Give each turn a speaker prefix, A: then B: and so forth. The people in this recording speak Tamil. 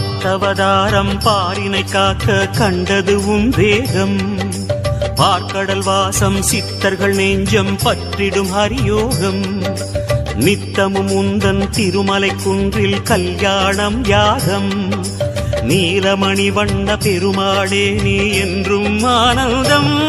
A: பத்தவதாரம் பாரினை காக்க கண்டது உன் வேகம் பார்க்கடல் வாசம் சித்தர்கள் நெஞ்சம் பற்றிடும் ஹரியோகம். நித்தமும் உந்தன் திருமலை குன்றில் கல்யாணம் யாகம். நீலமணி வண்ண பெருமாளே நீ என்றும் ஆனந்தம்.